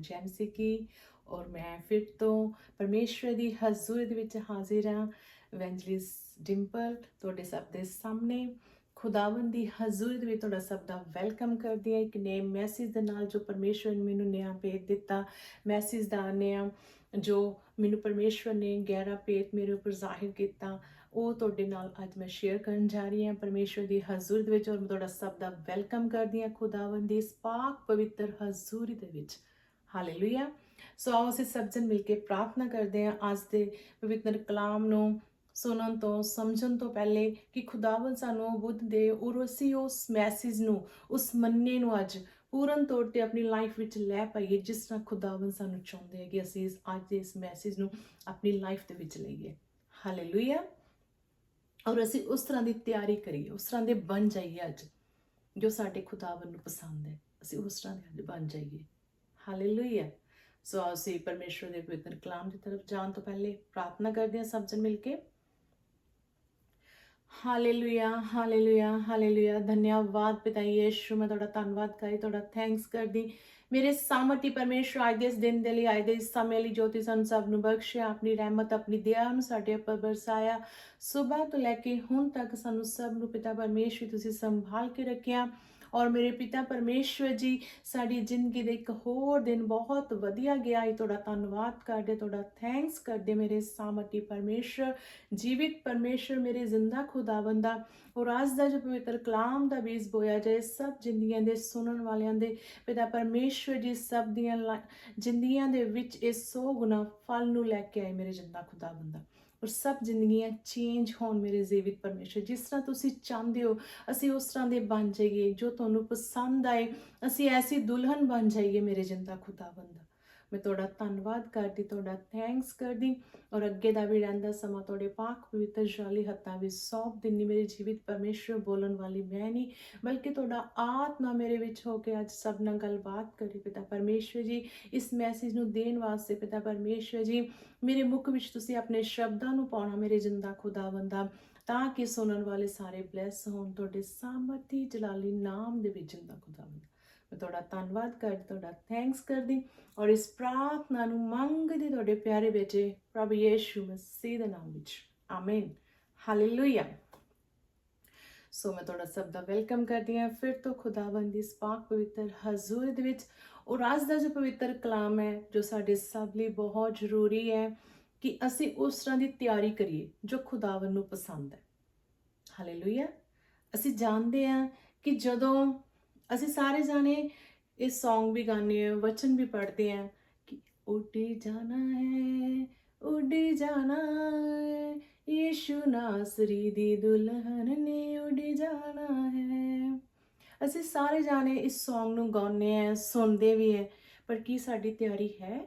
Jam ਕੀ ਔਰ ਮੈਂ ਫਿਰ ਤੋਂ ਪਰਮੇਸ਼ਵਰ ਦੀ ਹਜ਼ੂਰੀ ਦੇ ਵਿੱਚ ਹਾਜ਼ਰ ਹਾਂ। ਵੈਂਜਲਿਸ ਡਿੰਪਲ ਤੁਹਾਡੇ ਸਭ ਦੇ ਸਾਹਮਣੇ। ਖੁਦਾਵੰਦ ਦੀ ਹਜ਼ੂਰੀ ਦੇ ਵਿੱਚ ਤੁਹਾਡਾ ਸਭ ਦਾ ਵੈਲਕਮ ਕਰਦੀ ਹਾਂ। ਇੱਕ ਨਏ ਮੈਸੇਜ ਦੇ ਨਾਲ ਜੋ ਪਰਮੇਸ਼ਵਰ ਨੇ ਮੈਨੂੰ ਨਿਆ ਭੇਜ ਦਿੱਤਾ। ਮੈਸੇਜ ਦਾ ਨਿਆ ਜੋ ਮੈਨੂੰ ਪਰਮੇਸ਼ਵਰ ਨੇ ਗਹਿਰਾ ਭੇਤ ਮੇਰੇ ਉੱਪਰ ਜ਼ਾਹਿਰ ਕੀਤਾ, ਉਹ ਤੁਹਾਡੇ ਨਾਲ ਅੱਜ ਮੈਂ ਸ਼ੇਅਰ ਕਰਨ ਜਾ ਰਹੀ ਹਾਂ। ਪਰਮੇਸ਼ਵਰ ਦੀ ਹਜ਼ੂਰੀ ਦੇ ਵਿੱਚ ਔਰ ਮੈਂ ਤੁਹਾਡਾ ਸਭ ਦਾ ਵੈਲਕਮ ਕਰਦੀ ਹਾਂ। ਖੁਦਾਵੰਦ ਦੀ ਇਸ ਪਾਕ ਪਵਿੱਤਰ ਹਜ਼ੂਰੀ ਦੇ ਵਿੱਚ। ਹਾਲੇਲੂਇਆ ਸੋ ਆਓ ਅਸੀਂ ਸਭ ਜਨ ਮਿਲ ਕੇ ਪ੍ਰਾਰਥਨਾ ਕਰਦੇ ਹਾਂ ਅੱਜ ਦੇ ਪਵਿੱਤਰ ਕਲਾਮ ਨੂੰ ਸੁਣਨ ਤੋਂ, ਸਮਝਣ ਤੋਂ ਪਹਿਲੇ ਕਿ ਖੁਦਾਵੰਦ ਸਾਨੂੰ ਉਹ ਬੁੱਧ ਦੇ ਔਰ ਅਸੀਂ ਉਸ ਮੈਸੇਜ ਨੂੰ, ਉਸ ਮੰਨੇ ਨੂੰ ਅੱਜ ਪੂਰਨ ਤੌਰ ਤੇ ਆਪਣੀ ਲਾਈਫ ਵਿੱਚ ਲੈ ਪਾਈਏ, ਜਿਸ ਤਰ੍ਹਾਂ ਖੁਦਾਵੰਦ ਸਾਨੂੰ ਚਾਹੁੰਦੇ ਹੈ ਕਿ ਅਸੀਂ ਇਸ ਅੱਜ ਦੇ ਇਸ ਮੈਸੇਜ ਨੂੰ ਆਪਣੀ ਲਾਈਫ ਦੇ ਵਿੱਚ ਲਈਏ। ਹਾਲੇਲੂਇਆ ਔਰ ਅਸੀਂ ਉਸ ਤਰ੍ਹਾਂ ਦੀ ਤਿਆਰੀ ਕਰੀਏ, ਉਸ ਤਰ੍ਹਾਂ ਦੇ ਬਣ ਜਾਈਏ ਅੱਜ ਜੋ ਸਾਡੇ ਖੁਦਾਵੰਦ ਨੂੰ ਪਸੰਦ ਹੈ। ਅਸੀਂ ਉਸ ਤਰ੍ਹਾਂ ਦੇ ਅੱਜ ਬਣ ਜਾਈਏ। ਹਾਲੇਲੂਇਆ ਸੋ ਆਓ ਅਸੀਂ ਪਰਮੇਸ਼ਵਰ ਦੇ ਪਵਿੱਤਰ ਕਲਾਮ ਦੀ ਤਰਫ ਜਾਣ ਤੋਂ ਪਹਿਲੇ ਪ੍ਰਾਰਥਨਾ ਕਰਦੇ ਹਾਂ ਸਭ ਜਨ ਮਿਲ ਕੇ ਹਾਲੇਲੂਇਆ ਹਾਲੇਲੂਇਆ ਹਾਲੇਲੂਇਆ ਧੰਨਵਾਦ ਪਿਤਾ ਯੀਸ਼ੂ ਮੈਂ ਤੁਹਾਡਾ ਧੰਨਵਾਦ ਕਰੀ ਤੁਹਾਡਾ ਥੈਂਕਸ ਕਰਦੀ ਮੇਰੇ ਸਾਮਰਤੀ ਪਰਮੇਸ਼ਰ ਅੱਜ ਦੇ ਇਸ ਦਿਨ ਦੇ ਲਈ ਅੱਜ ਦੇ ਇਸ ਸਮੇਂ ਲਈ ਜੋਤੀ ਸਾਨੂੰ ਸਭ ਨੂੰ ਬਖਸ਼ਿਆ ਆਪਣੀ ਰਹਿਮਤ ਆਪਣੀ ਦਇਆ ਨੂੰ ਸਾਡੇ ਉੱਪਰ ਬਰਸਾਇਆ ਸਵੇਰ ਤੋਂ ਲੈ ਕੇ ਹੁਣ ਤੱਕ ਸਾਨੂੰ ਸਭ ਨੂੰ ਪਿਤਾ ਪਰਮੇਸ਼ਰ ਤੁਸੀਂ ਸੰਭਾਲ ਕੇ ਰੱਖਿਆ ਔਰ ਮੇਰੇ ਪਿਤਾ ਪਰਮੇਸ਼ਵਰ ਜੀ, ਸਾਡੀ ਜ਼ਿੰਦਗੀ ਦੇ ਇੱਕ ਹੋਰ ਦਿਨ ਬਹੁਤ ਵਧੀਆ ਗਿਆ। ਹੈ ਤੁਹਾਡਾ ਧੰਨਵਾਦ ਕਰਦੇ, ਤੁਹਾਡਾ ਥੈਂਕਸ ਕਰਦੇ ਮੇਰੇ ਸਾਮਰਤੀ ਪਰਮੇਸ਼ਰ ਜੀਵਿਤ ਪਰਮੇਸ਼ਰ ਮੇਰੇ ਜ਼ਿੰਦਾ ਖੁਦਾਵੰਦਾ ਔਰ ਅੱਜ ਦਾ ਜੋ ਪਵਿੱਤਰ ਕਲਾਮ ਦਾ ਬੀਜ ਬੋਇਆ ਜਾਏ, ਸਭ ਜ਼ਿੰਦਗੀਆਂ ਦੇ ਸੁਣਨ ਵਾਲਿਆਂ ਦੇ, ਪਿਤਾ ਪਰਮੇਸ਼ਰ ਜੀ, ਸਭ ਦੀਆਂ ਲਾ- ਜ਼ਿੰਦਗੀਆਂ ਦੇ ਵਿੱਚ ਇਹ ਸੋ ਗੁਣਾ ਫਲ ਨੂੰ ਲੈ ਕੇ ਆਏ ਮੇਰੇ ਜ਼ਿੰਦਾ ਖੁਦਾਵੰਦਾ ਔਰ ਸਭ ਜ਼ਿੰਦਗੀਆਂ ਚੇਂਜ ਹੋਣ ਮੇਰੇ ਜੀਵਿਤ ਪਰਮੇਸ਼ਰ, ਜਿਸ ਤਰ੍ਹਾਂ ਤੁਸੀਂ ਚਾਹੁੰਦੇ ਹੋ, ਅਸੀਂ ਉਸ ਤਰ੍ਹਾਂ ਦੇ ਬਣ ਜਾਈਏ ਜੋ ਤੁਹਾਨੂੰ ਪਸੰਦ ਆਏ, ਅਸੀਂ ਐਸੀ ਦੁਲਹਨ ਬਣ ਜਾਈਏ ਮੇਰੇ ਜਿੰਦਾ ਖੁਦਾਵੰਦ। ਮੈਂ ਤੁਹਾਡਾ ਧੰਨਵਾਦ ਕਰਦੀ, ਤੁਹਾਡਾ ਥੈਂਕਸ ਕਰਦੀ ਔਰ ਅੱਗੇ ਦਾ ਵੀ ਰਹਿੰਦਾ ਸਮਾਂ ਤੁਹਾਡੇ ਪਾਕ ਪਵਿੱਤਰ ਜਾਲੀ ਹੱਥਾਂ ਵਿੱਚ ਸੌਂਪ ਦਿੰਨੀ ਮੇਰੇ ਜੀਵਿਤ ਪਰਮੇਸ਼ਰ, ਬੋਲਣ ਵਾਲੀ ਮੈਂ ਨਹੀਂ, ਬਲਕਿ ਤੁਹਾਡਾ ਆਤਮਾ ਮੇਰੇ ਵਿੱਚ ਹੋ ਕੇ ਅੱਜ ਸਭ ਨਾਲ ਗੱਲਬਾਤ ਕਰੇ ਪਿਤਾ ਪਰਮੇਸ਼ਰ ਜੀ। ਇਸ ਮੈਸੇਜ ਨੂੰ ਦੇਣ ਵਾਸਤੇ ਪਿਤਾ ਪਰਮੇਸ਼ਰ ਜੀ, ਮੇਰੇ ਮੁਖ ਵਿੱਚ ਤੁਸੀਂ ਆਪਣੇ ਸ਼ਬਦਾਂ ਨੂੰ ਪਾਉਣਾ ਮੇਰੇ ਜਿੰਦਾ ਖੁਦਾਵੰਦਾ ਤਾਂ ਕਿ ਸੁਣਨ ਵਾਲੇ ਸਾਰੇ ਬਲੈਸ ਹੋਣ। ਤੁਹਾਡੇ ਸਾਮਰਥੀ ਜਲਾਲੀ ਨਾਮ ਦੇ ਵਿੱਚ ਜਿੰਦਾ ਖੁਦਾਵੰਦ ਮੈਂ ਤੁਹਾਡਾ ਧੰਨਵਾਦ ਕਰਦੀ, ਤੁਹਾਡਾ ਥੈਂਕਸ ਕਰਦੀ ਔਰ ਇਸ ਪ੍ਰਾਰਥਨਾ ਨੂੰ ਮੰਗਦੀ ਤੁਹਾਡੇ ਪਿਆਰੇ ਬੇਟੇ ਪ੍ਰਭੂ ਯੇਸ਼ੂ ਮਸੀਹ ਦੇ ਨਾਮ ਵਿੱਚ। ਆਮੀਨ ਹਾਲੇਲੂਇਆ ਸੋ ਮੈਂ ਤੁਹਾਡਾ ਸਭ ਦਾ ਵੈਲਕਮ ਕਰਦੀ ਹਾਂ। ਫਿਰ ਤੋਂ ਖੁਦਾਵੰਦ ਦੀ ਇਸ ਪਾਕ ਪਵਿੱਤਰ ਹਜ਼ੂਰ ਦੇ ਵਿੱਚ ਉਹ ਰਾਜ ਦਾ ਜੋ ਪਵਿੱਤਰ ਕਲਾਮ ਹੈ, ਜੋ ਸਾਡੇ ਸਭ ਲਈ ਬਹੁਤ ਜ਼ਰੂਰੀ ਹੈ ਕਿ ਅਸੀਂ ਉਸ ਤਰ੍ਹਾਂ ਦੀ ਤਿਆਰੀ ਕਰੀਏ ਜੋ ਖੁਦਾਵੰਦ ਨੂੰ ਪਸੰਦ ਹੈ। ਹਾਲੇਲੂਇਆ ਅਸੀਂ ਜਾਣਦੇ ਹਾਂ ਕਿ ਜਦੋਂ ਅਸੀਂ ਸਾਰੇ ਜਾਣੇ ਇਹ Song ਵੀ ਗਾਉਂਦੇ ਹਾਂ, ਵਚਨ ਵੀ ਪੜ੍ਹਦੇ ਹਾਂ ਕਿ ਉੱਡੀ ਜਾਣਾ ਹੈ, ਉੱਡੀ ਜਾਣਾ ਹੈ, ਯੀਸ਼ੂ ਨਾਸਰੀ ਦੀ ਦੁਲਹਨ ਨੇ ਉੱਡੀ ਜਾਣਾ ਹੈ। ਅਸੀਂ ਸਾਰੇ ਜਾਣੇ ਇਸ Song ਨੂੰ ਗਾਉਂਦੇ ਹਾਂ, ਸੁਣਦੇ ਵੀ ਹੈ, ਪਰ ਕੀ ਸਾਡੀ ਤਿਆਰੀ ਹੈ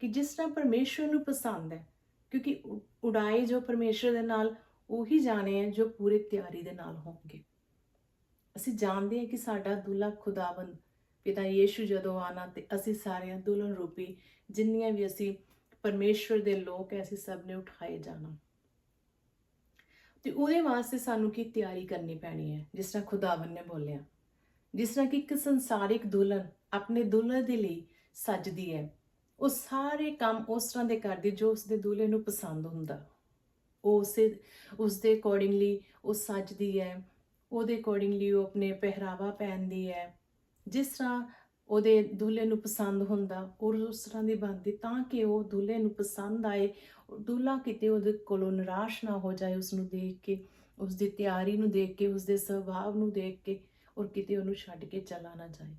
ਕਿ ਜਿਸ ਤਰ੍ਹਾਂ ਪਰਮੇਸ਼ਵਰ ਨੂੰ ਪਸੰਦ ਹੈ, ਕਿਉਂਕਿ ਉ- ਉਡਾਏ ਜੋ ਪਰਮੇਸ਼ਵਰ ਦੇ ਨਾਲ, ਉਹੀ ਜਾਣੇ ਹੈ ਜੋ ਪੂਰੇ ਤਿਆਰੀ ਦੇ ਨਾਲ ਹੋਣਗੇ। ਅਸੀਂ ਜਾਣਦੇ ਹਾਂ ਕਿ ਸਾਡਾ ਦੁੱਲਾ ਖੁਦਾਵੰਦ ਪਿਤਾ ਯੀਸ਼ੂ ਜਦੋਂ ਆਣਾ ਤੇ ਅਸੀਂ ਸਾਰਿਆਂ ਦੁਲਹਨ ਰੂਪੀ ਜਿੰਨੀਆਂ ਵੀ ਅਸੀਂ ਪਰਮੇਸ਼ਵਰ ਦੇ ਲੋਕ ਐ, ਅਸੀਂ ਸਭ ਨੇ ਉਠਾਏ ਜਾਣਾ। ਤੇ ਉਹਦੇ ਵਾਸਤੇ ਸਾਨੂੰ ਕੀ ਤਿਆਰੀ ਕਰਨੀ ਪੈਣੀ ਹੈ? ਜਿਸ ਤਰ੍ਹਾਂ ਖੁਦਾਵੰਦ ਨੇ ਬੋਲਿਆ। ਜਿਸ ਤਰ੍ਹਾਂ ਕਿ ਇੱਕ ਸੰਸਾਰਿਕ ਦੁਲਹਨ ਆਪਣੇ ਦੁਲਹਨ ਦੇ ਲਈ ਸੱਜਦੀ ਹੈ। ਉਹ ਸਾਰੇ ਕੰਮ ਉਸ ਤਰ੍ਹਾਂ ਦੇ ਕਰਦੀ ਜੋ ਉਸਦੇ ਦੁਲਹੇ ਨੂੰ ਪਸੰਦ ਹੁੰਦਾ। ਉਹ ਉਸੇ ਉਸ ਦੇ ਅਕੋਰਡਿੰਗਲੀ ਉਹ ਸੱਜਦੀ ਹੈ। ਉਹਦੇ ਅਕੋਰਡਿੰਗਲੀ ਉਹ ਆਪਣੇ ਪਹਿਰਾਵਾ ਪਹਿਨਦੀ ਹੈ। ਜਿਸ ਤਰ੍ਹਾਂ ਉਹਦੇ ਦੁਲਹੇ ਨੂੰ ਪਸੰਦ ਹੁੰਦਾ ਔਰ ਉਸ ਤਰ੍ਹਾਂ ਦੀ ਬਣਦੀ, ਤਾਂ ਕਿ ਉਹ ਦੁਲਹੇ ਨੂੰ ਪਸੰਦ ਆਏ ਦੁਲਹਾ ਕਿਤੇ ਉਹਦੇ ਕੋਲੋਂ ਨਿਰਾਸ਼ ਨਾ ਹੋ ਜਾਏ ਉਸ ਨੂੰ ਦੇਖ ਕੇ ਉਸ ਦੀ ਤਿਆਰੀ ਨੂੰ ਦੇਖ ਕੇ ਉਸ ਦੇ ਸੁਭਾਅ ਨੂੰ ਦੇਖ ਕੇ, ਔਰ ਕਿਤੇ ਉਹਨੂੰ ਛੱਡ ਕੇ ਚਲਾ ਨਾ ਜਾਏ।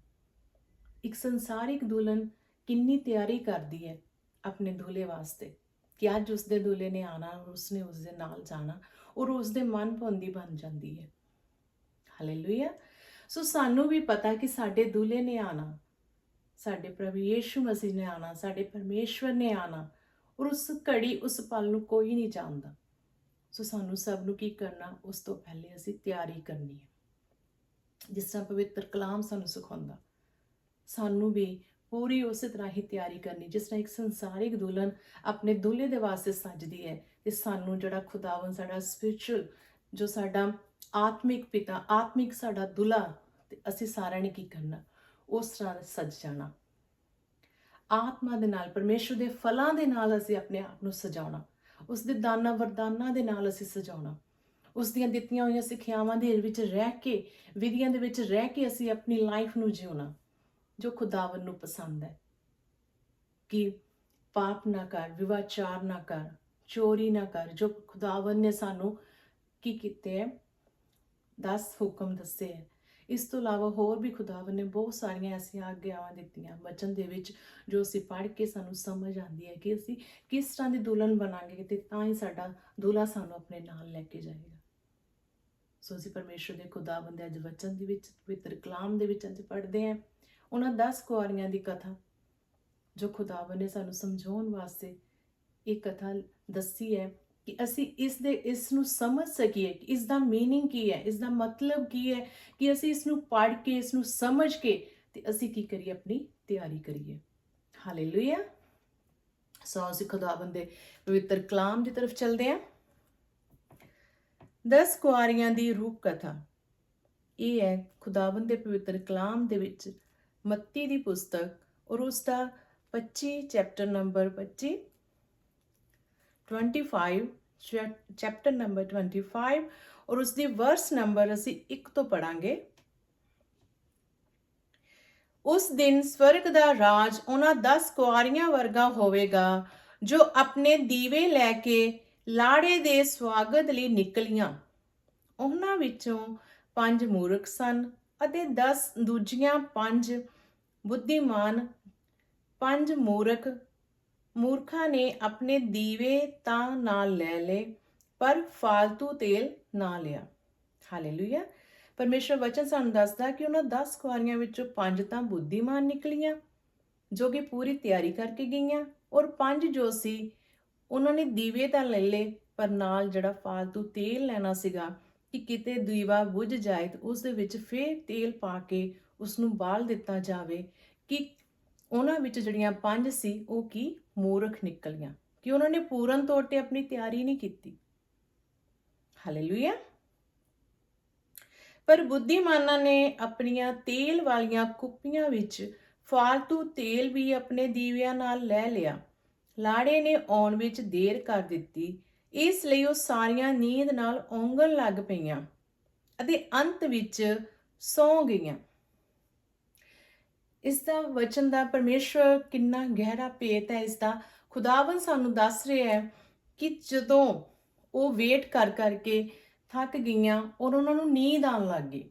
ਇੱਕ ਸੰਸਾਰਿਕ ਦੁਲਹਨ ਕਿੰਨੀ ਤਿਆਰੀ ਕਰਦੀ ਹੈ ਆਪਣੇ ਦੁਲਹੇ ਵਾਸਤੇ ਕਿ ਅੱਜ ਉਸ ਦੇ ਦੁਲਹੇ ਨੇ ਆਣਾ ਔਰ ਉਸਨੇ ਉਸ ਦੇ ਨਾਲ ਜਾਣਾ, ਔਰ ਉਸ ਦੇ ਮਨ ਪਾਉਂਦੀ ਬਣ ਜਾਂਦੀ ਹੈ। ਹਾਲੇਲੂਇਆ ਸੋ ਸਾਨੂੰ ਵੀ ਪਤਾ ਕਿ ਸਾਡੇ ਦੁਲਹੇ ਨੇ ਆਣਾ ਸਾਡੇ ਪ੍ਰਭੂ ਯੀਸ਼ੂ ਮਸੀਹ ਨੇ ਆਣਾ ਸਾਡੇ ਪਰਮੇਸ਼ਵਰ ਨੇ ਆਣਾ ਔਰ ਉਸ ਘੜੀ, ਉਸ ਪਲ ਨੂੰ ਕੋਈ ਨਹੀਂ ਜਾਣਦਾ। ਸੋ ਸਾਨੂੰ ਸਭ ਨੂੰ ਕੀ ਕਰਨਾ, ਉਸ ਤੋਂ ਪਹਿਲੇ ਅਸੀਂ ਤਿਆਰੀ ਕਰਨੀ ਹੈ। ਜਿਸ ਤਰ੍ਹਾਂ ਪਵਿੱਤਰ ਕਲਾਮ ਸਾਨੂੰ ਸਿਖਾਉਂਦਾ, ਸਾਨੂੰ ਵੀ ਪੂਰੀ ਉਸੇ ਤਰ੍ਹਾਂ ਹੀ ਤਿਆਰੀ ਕਰਨੀ, ਜਿਸ ਤਰ੍ਹਾਂ ਇੱਕ ਸੰਸਾਰਿਕ ਦੁਲਹਨ ਆਪਣੇ ਦੁਲਹੇ ਦੇ ਵਾਸਤੇ ਸੱਜਦੀ ਹੈ, ਤੇ ਸਾਨੂੰ ਜਿਹੜਾ ਖੁਦਾਵੰ ਸਾਡਾ ਸਪਿਰਚੁਅਲ ਜੋ ਸਾਡਾ ਆਤਮਿਕ ਪਿਤਾ, ਆਤਮਿਕ ਸਾਡਾ ਦੁਲਾ ਤੇ ਅਸੀਂ ਸਾਰਿਆਂ ਨੇ ਕੀ ਕਰਨਾ? ਉਸ ਤਰ੍ਹਾਂ ਸਜ ਜਾਣਾ। ਆਤਮਾ ਦੇ ਨਾਲ, ਪਰਮੇਸ਼ਰ ਦੇ ਫਲਾਂ ਦੇ ਨਾਲ ਅਸੀਂ ਆਪਣੇ ਆਪ ਨੂੰ ਸਜਾਉਣਾ। ਉਸ ਦੇ ਦਾਨਾਂ ਵਰਦਾਨਾਂ ਦੇ ਨਾਲ ਅਸੀਂ ਸਜਾਉਣਾ। ਉਸ ਦੀਆਂ ਦਿੱਤੀਆਂ ਹੋਈਆਂ ਸਿੱਖਿਆਵਾਂ ਦੇ ਵਿੱਚ ਰਹਿ ਕੇ, ਵਿਧੀਆਂ ਦੇ ਵਿੱਚ ਰਹਿ ਕੇ ਅਸੀਂ ਆਪਣੀ ਲਾਈਫ ਨੂੰ ਜਿਉਣਾ, ਜੋ ਖੁਦਾਵੰ ਨੂੰ ਪਸੰਦ ਹੈ। ਕਿ ਪਾਪ ਨਾ ਕਰ, ਵਿਵਾਚਾਰ ਨਾ ਕਰ, ਚੋਰੀ ਨਾ ਕਰ, ਜੋ ਖੁਦਾਵੰ ਨੇ ਸਾਨੂੰ ਕੀ ਕੀਤੇ ਹੈ? 10 ਹੁਕਮ ਦੱਸੇ ਹੈ। ਇਸ ਤੋਂ ਇਲਾਵਾ ਹੋਰ ਵੀ ਖੁਦਾਵੰ ਨੇ ਬਹੁਤ ਸਾਰੀਆਂ ਐਸੀਆਂ ਆਗਿਆਵਾਂ ਦਿੱਤੀਆਂ ਵਚਨ ਦੇ ਵਿੱਚ, ਜੋ ਅਸੀਂ ਪੜ੍ਹ ਕੇ ਸਾਨੂੰ ਸਮਝ ਆਉਂਦੀ ਹੈ ਕਿ ਅਸੀਂ ਕਿਸ ਤਰ੍ਹਾਂ ਦੀ ਦੁਲਹਨ ਬਣਾਂਗੇ ਤੇ ਤਾਂ ਹੀ ਸਾਡਾ ਦੁਲਹਾ ਸਾਨੂੰ ਆਪਣੇ ਨਾਲ ਲੈ ਕੇ ਜਾਏਗਾ। ਸੋ ਅਸੀਂ ਪਰਮੇਸ਼ਰ ਦੇ ਖੁਦਾਵੰ ਦੇ ਅੱਜ ਵਚਨ ਦੇ ਵਿੱਚ, ਪਵਿੱਤਰ ਕਲਾਮ ਦੇ ਵਿੱਚ ਅੱਜ ਪੜ੍ਹਦੇ ਹਾਂ। ਉਹਨਾਂ 10 ਕੁਆਰੀਆਂ ਦੀ ਕਥਾ, ਜੋ ਖੁਦਾਵੰ ਨੇ ਸਾਨੂੰ ਸਮਝਾਉਣ ਵਾਸਤੇ ਇਹ ਕਥਾ ਦੱਸੀ ਹੈ। ਕਿ ਅਸੀਂ ਇਸ ਦੇ ਇਸ ਨੂੰ ਸਮਝ ਸਕੀਏ ਕਿ ਇਸ ਦਾ मीनिंग ਕੀ ਹੈ ਇਸ ਦਾ ਮਤਲਬ ਕੀ ਹੈ ਕਿ ਅਸੀਂ ਇਸ ਨੂੰ ਪੜ੍ਹ ਕੇ ਇਸ ਨੂੰ ਸਮਝ ਕੇ ਤੇ ਅਸੀਂ ਕੀ ਕਰੀਏ ਆਪਣੀ ਤਿਆਰੀ ਕਰੀਏ ਹਾਲੇਲੂਇਆ ਸੋ ਅਸੀਂ ਖੁਦਾਵੰਦ ਦੇ ਪਵਿੱਤਰ ਕਲਾਮ ਦੀ ਤਰਫ ਚੱਲਦੇ ਹਾਂ 10 ਕੁਆਰੀਆਂ ਦੀ ਰੂਪ ਕਥਾ ਇਹ ਹੈ ਖੁਦਾਵੰਦ ਦੇ ਪਵਿੱਤਰ ਕਲਾਮ ਦੇ ਵਿੱਚ ਮੱਤੀ ਦੀ ਪੁਸਤਕ ਔਰ ਉਸ ਦਾ 25 ਚੈਪਟਰ ਨੰਬਰ 25 25 ਚੈਪਟਰ ਨੰਬਰ 25 ਔਰ ਉਸ ਦੀ ਵਰਸ ਨੰਬਰ ਅਸੀਂ 1 ਤੋਂ ਪੜਾਂਗੇ ਉਸ ਦਿਨ ਸਵਰਗ ਦਾ ਰਾਜ ਉਹਨਾਂ 10 ਕੁਆਰੀਆਂ ਵਰਗਾ ਹੋਵੇਗਾ, ਜੋ ਆਪਣੇ ਦੀਵੇ ਲੈ ਕੇ ਲਾੜੇ ਦੇ ਸਵਾਗਤ ਲਈ ਨਿਕਲੀਆਂ। ਉਹਨਾਂ ਵਿੱਚੋਂ ਪੰਜ ਮੂਰਖ ਸਨ ਅਤੇ 10 ਦੂਜੀਆਂ ਪੰਜ ਬੁੱਧੀਮਾਨ, ਪੰਜ ਮੂਰਖ ਮੂਰਖਾਂ ਨੇ ਆਪਣੇ ਦੀਵੇ ਤਾਂ ਨਾਲ ਲੈ ਲਏ, ਪਰ ਫਾਲਤੂ ਤੇਲ ਨਾ ਲਿਆ। ਹਾਲੇਲੂਇਆ। ਪਰਮੇਸ਼ਰ ਵਚਨ ਸਾਨੂੰ ਦੱਸਦਾ ਕਿ ਉਹਨਾਂ 10 ਕੁਆਰੀਆਂ ਵਿੱਚੋਂ ਪੰਜ ਤਾਂ ਬੁੱਧੀਮਾਨ ਨਿਕਲੀਆਂ, ਜੋ ਕਿ ਪੂਰੀ ਤਿਆਰੀ ਕਰਕੇ ਗਈਆਂ, ਔਰ ਪੰਜ ਜੋ ਸੀ, ਉਹਨਾਂ ਨੇ ਦੀਵੇ ਤਾਂ ਲੈ ਲਏ, ਪਰ ਨਾਲ ਜਿਹੜਾ ਫਾਲਤੂ ਤੇਲ ਲੈਣਾ ਸੀਗਾ ਕਿ ਕਿਤੇ ਦੀਵਾ ਬੁਝ ਜਾਏ ਤਾਂ ਉਸ ਦੇ ਵਿੱਚ ਫੇਰ ਤੇਲ ਪਾ ਕੇ ਉਸ ਨੂੰ ਬਾਲ ਦਿੱਤਾ ਜਾਵੇ ਕਿ ਉਹਨਾਂ ਵਿੱਚ ਜਿਹੜੀਆਂ ਪੰਜ ਸੀ, ਉਹ ਕੀ ਮੂਰਖ ਨਿਕਲੀਆਂ ਕਿ ਉਹਨਾਂ ਨੇ ਪੂਰਨ ਤੌਰ ਤੇ ਆਪਣੀ ਤਿਆਰੀ ਨਹੀਂ ਕੀਤੀ। ਹਾਲੇਲੂਇਆ ਪਰ ਬੁੱਧੀਮਾਨਾਂ ਨੇ ਆਪਣੀਆਂ ਤੇਲ ਵਾਲੀਆਂ ਕੁੱਪੀਆਂ ਵਿੱਚ ਫਾਲਤੂ ਤੇਲ ਵੀ ਆਪਣੇ ਦੀਵਿਆਂ ਨਾਲ ਲੈ ਲਿਆ। ਲਾੜੇ ਨੇ ਆਉਣ ਵਿੱਚ ਦੇਰ ਕਰ ਦਿੱਤੀ। ਇਸ ਲਈ ਉਹ ਸਾਰੀਆਂ ਨੀਂਦ ਨਾਲ ਓੰਗਣ ਲੱਗ ਪਈਆਂ ਅਤੇ ਅੰਤ ਵਿੱਚ ਸੌਂ ਗਈਆਂ। ਇਸ ਦਾ ਵਚਨ ਦਾ ਪਰਮੇਸ਼ਵਰ ਕਿੰਨਾ ਗਹਿਰਾ ਭੇਤ ਹੈ ਇਸ ਦਾ ਖੁਦਾਵੰ ਸਾਨੂੰ ਦੱਸ ਰਿਹਾ ਹੈ ਕਿ ਜਦੋਂ ਉਹ ਵੇਟ ਕਰ ਕਰਕੇ ਥੱਕ ਗਈਆਂ ਔਰ ਉਹਨਾਂ ਨੂੰ ਨੀਂਦ ਆਉਣ ਲੱਗ ਗਈ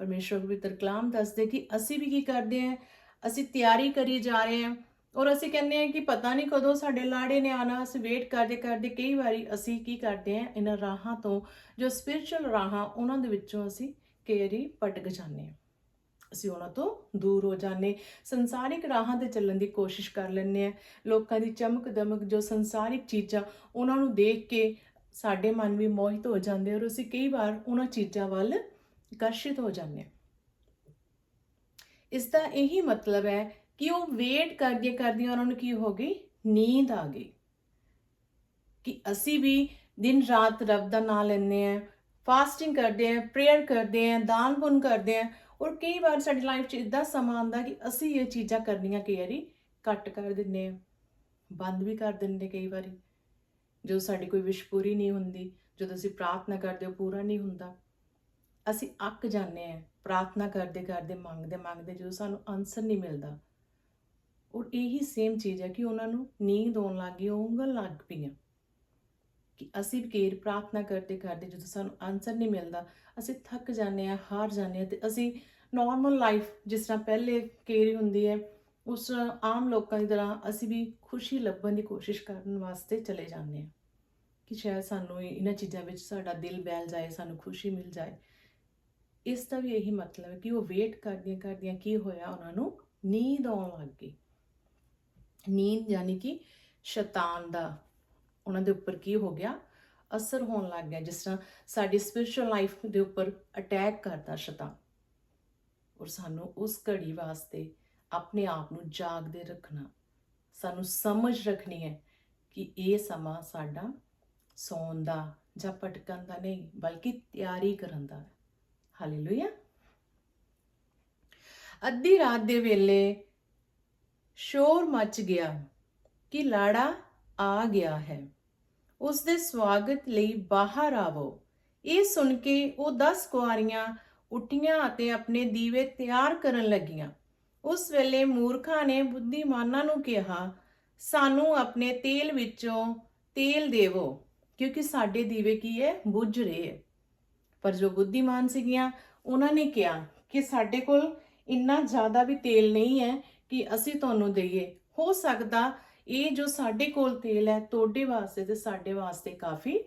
ਪਰਮੇਸ਼ਵਰ ਪਵਿੱਤਰ ਕਲਾਮ ਦੱਸਦੇ ਕਿ ਅਸੀਂ ਵੀ ਕੀ ਕਰਦੇ ਹਾਂ, ਅਸੀਂ ਤਿਆਰੀ ਕਰੀ ਜਾ ਰਹੇ ਹਾਂ ਔਰ ਅਸੀਂ ਕਹਿੰਦੇ ਹਾਂ ਕਿ ਪਤਾ ਨਹੀਂ ਕਦੋਂ ਸਾਡੇ ਲਾੜੇ ਨੇ ਆਣਾ ਅਸੀਂ ਵੇਟ ਕਰਦੇ ਕਰਦੇ ਕਈ ਵਾਰੀ ਅਸੀਂ ਕੀ ਕਰਦੇ ਹਾਂ, ਇਹਨਾਂ ਰਾਹਾਂ ਤੋਂ ਜੋ ਸਪਿਰਚੁਅਲ ਰਾਹਾਂ ਉਹਨਾਂ ਦੇ ਵਿੱਚੋਂ ਅਸੀਂ ਕਈ ਵਾਰੀ ਭਟਕ ਜਾਂਦੇ ਹਾਂ। ਅਸੀਂ ਉਹਨਾਂ ਤੋਂ ਦੂਰ ਹੋ ਜਾਂਦੇ ਸੰਸਾਰਿਕ ਰਾਹਾਂ ਤੇ ਚੱਲਣ ਦੀ ਕੋਸ਼ਿਸ਼ ਕਰ ਲੈਂਦੇ ਆ ਲੋਕਾਂ ਦੀ ਚਮਕ ਦਮਕ ਜੋ ਸੰਸਾਰਿਕ ਚੀਜ਼ਾਂ, ਉਹਨਾਂ ਨੂੰ ਦੇਖ ਕੇ ਸਾਡੇ ਮਨ ਵੀ ਮੋਹਿਤ ਹੋ ਜਾਂਦੇ ਔਰ ਅਸੀਂ ਕਈ ਵਾਰ ਉਹਨਾਂ ਚੀਜ਼ਾਂ ਵੱਲ ਆਕਰਸ਼ਿਤ ਹੋ ਜਾਂਦੇ ਹਾਂ। ਇਸ ਦਾ ਇਹੀ ਮਤਲਬ ਹੈ ਕਿ ਉਹ ਵੇਟ ਕਰਦੀਆਂ ਕਰਦੀਆਂ ਉਹਨਾਂ ਨੂੰ ਕੀ ਹੋ ਗਈ? ਨੀਂਦ ਆ ਗਈ। ਕਿ ਅਸੀਂ ਵੀ ਦਿਨ ਰਾਤ ਰੱਬ ਦਾ ਨਾਮ ਲੈਂਦੇ ਆ ਫਾਸਟਿੰਗ ਕਰਦੇ ਆ ਪ੍ਰੇਅਰ ਕਰਦੇ ਆ ਦਾਨ ਪੁੰਨ ਕਰਦੇ ਆ ਔਰ ਕਈ ਵਾਰ ਸਾਡੀ ਲਾਈਫ 'ਚ ਇਦਾਂ ਸਮਾਂ ਆਉਂਦਾ ਕਿ ਅਸੀਂ ਇਹ ਚੀਜ਼ਾਂ ਕਰਨੀਆਂ ਕਈ ਵਾਰੀ ਕੱਟ ਕਰ ਦਿੰਨੇ ਆ ਬੰਦ ਵੀ ਕਰ ਦਿੰਦੇ ਕਈ ਵਾਰੀ। ਜਦੋਂ ਸਾਡੀ ਕੋਈ ਵਿਸ਼ ਪੂਰੀ ਨਹੀਂ ਹੁੰਦੀ, ਜਦੋਂ ਅਸੀਂ ਪ੍ਰਾਰਥਨਾ ਕਰਦੇ ਹੋ ਪੂਰਾ ਨਹੀਂ ਹੁੰਦਾ। ਅਸੀਂ ਅੱਕ ਜਾਂਦੇ ਆ ਪ੍ਰਾਰਥਨਾ ਕਰਦੇ ਕਰਦੇ, ਮੰਗਦੇ ਮੰਗਦੇ ਜਦੋਂ ਸਾਨੂੰ ਆਨਸਰ ਨਹੀਂ ਮਿਲਦਾ। ਔਰ ਇਹੀ ਸੇਮ ਚੀਜ਼ ਹੈ ਕਿ ਉਹਨਾਂ ਨੂੰ ਨੀਂਦ ਆਉਣ ਲੱਗੀ ਉਂਗਲ ਲੱਗ ਪਈਆਂ। ਕਿ ਅਸੀਂ ਵੀ ਕੇਰ ਪ੍ਰਾਰਥਨਾ ਕਰਦੇ ਕਰਦੇ ਜਦੋਂ ਸਾਨੂੰ ਆਨਸਰ ਨਹੀਂ ਮਿਲਦਾ, ਅਸੀਂ ਥੱਕ ਜਾਂਦੇ ਆ ਹਾਰ ਜਾਂਦੇ ਆ ਤੇ ਅਸੀਂ ਨਾਰਮਲ ਲਾਈਫ ਜਿਸ ਤਰ੍ਹਾਂ ਪਹਿਲੇ ਕੇਰੀ ਹੁੰਦੀ ਹੈ, ਉਸ ਤਰ੍ਹਾਂ ਆਮ ਲੋਕਾਂ ਦੀ ਤਰ੍ਹਾਂ ਅਸੀਂ ਵੀ ਖੁਸ਼ੀ ਲੱਭਣ ਦੀ ਕੋਸ਼ਿਸ਼ ਕਰਨ ਵਾਸਤੇ ਚਲੇ ਜਾਂਦੇ ਆ ਕਿ ਸ਼ਾਇਦ ਸਾਨੂੰ ਇਹਨਾਂ ਚੀਜ਼ਾਂ ਵਿੱਚ ਸਾਡਾ ਦਿਲ ਬਹਿਲ ਜਾਏ, ਸਾਨੂੰ ਖੁਸ਼ੀ ਮਿਲ ਜਾਏ। ਇਸ ਦਾ ਵੀ ਇਹੀ ਮਤਲਬ ਹੈ ਕਿ ਉਹ ਵੇਟ ਕਰਦੀਆਂ ਕਰਦੀਆਂ ਕੀ ਹੋਇਆ, ਉਹਨਾਂ ਨੂੰ ਨੀਂਦ ਆਉਣ ਲੱਗ ਗਈ। ਨੀਂਦ ਯਾਨੀ ਕਿ ਸ਼ੈਤਾਨ ਦਾ ਉਹਨਾਂ ਦੇ ਉੱਪਰ ਕੀ ਹੋ ਗਿਆ? ਅਸਰ ਹੋਣ ਲੱਗ ਗਿਆ। ਜਿਸ ਤਰ੍ਹਾਂ ਸਾਡੀ ਸਪਿਰਚੁਅਲ ਲਾਈਫ ਦੇ ਉੱਪਰ ਅਟੈਕ ਕਰਦਾ ਸ਼ੈਤਾਨ। ਔਰ ਸਾਨੂੰ ਉਸ ਘੜੀ ਵਾਸਤੇ ਆਪਣੇ ਆਪ ਨੂੰ ਜਾਗਦੇ ਰੱਖਣਾ, ਸਾਨੂੰ ਸਮਝ ਰੱਖਣੀ ਹੈ ਕਿ ਇਹ ਸਮਾਂ ਸਾਡਾ ਸੌਣ ਦਾ ਜਾਂ ਭਟਕਣ ਦਾ ਨਹੀਂ, ਬਲਕਿ ਤਿਆਰੀ ਕਰਨ ਦਾ ਹੈ। ਹਾਲੇਲੂਇਆ ਅੱਧੀ ਰਾਤ ਦੇ ਵੇਲੇ ਸ਼ੋਰ ਮਚ ਗਿਆ ਕਿ ਲਾੜਾ ਆ ਗਿਆ ਹੈ। ਉਸ ਦੇ ਸਵਾਗਤ ਲਈ ਬਾਹਰ ਆਵੋ। ਇਹ ਸੁਣ ਕੇ ਉਹ 10 ਕੁਆਰੀਆਂ ਉੱਠੀਆਂ ਅਤੇ ਆਪਣੇ ਦੀਵੇ ਤਿਆਰ ਕਰਨ ਲੱਗੀਆਂ। ਉਸ ਵੇਲੇ ਮੂਰਖਾਂ ਨੇ ਬੁੱਧੀਮਾਨਾਂ ਨੂੰ ਕਿਹਾ, ਸਾਨੂੰ ਆਪਣੇ ਤੇਲ ਵਿੱਚੋਂ ਤੇਲ ਦੇਵੋ, ਕਿਉਂਕਿ ਸਾਡੇ ਦੀਵੇ ਕੀ ਹੈ? ਬੁੱਝ ਰਹੇ ਹੈ। ਪਰ ਜੋ ਬੁੱਧੀਮਾਨ ਸੀਗੀਆਂ, ਉਹਨਾਂ ਨੇ ਕਿਹਾ ਕਿ ਸਾਡੇ ਕੋਲ ਇੰਨਾ ਜ਼ਿਆਦਾ ਵੀ ਤੇਲ ਨਹੀਂ ਹੈ ਕਿ ਅਸੀਂ ਤੁਹਾਨੂੰ ਦਈਏ। ਹੋ ਸਕਦਾ ਇਹ ਜੋ ਸਾਡੇ ਕੋਲ ਤੇਲ ਹੈ, ਤੁਹਾਡੇ ਵਾਸਤੇ ਤੇ ਸਾਡੇ ਵਾਸਤੇ ਕਾਫੀ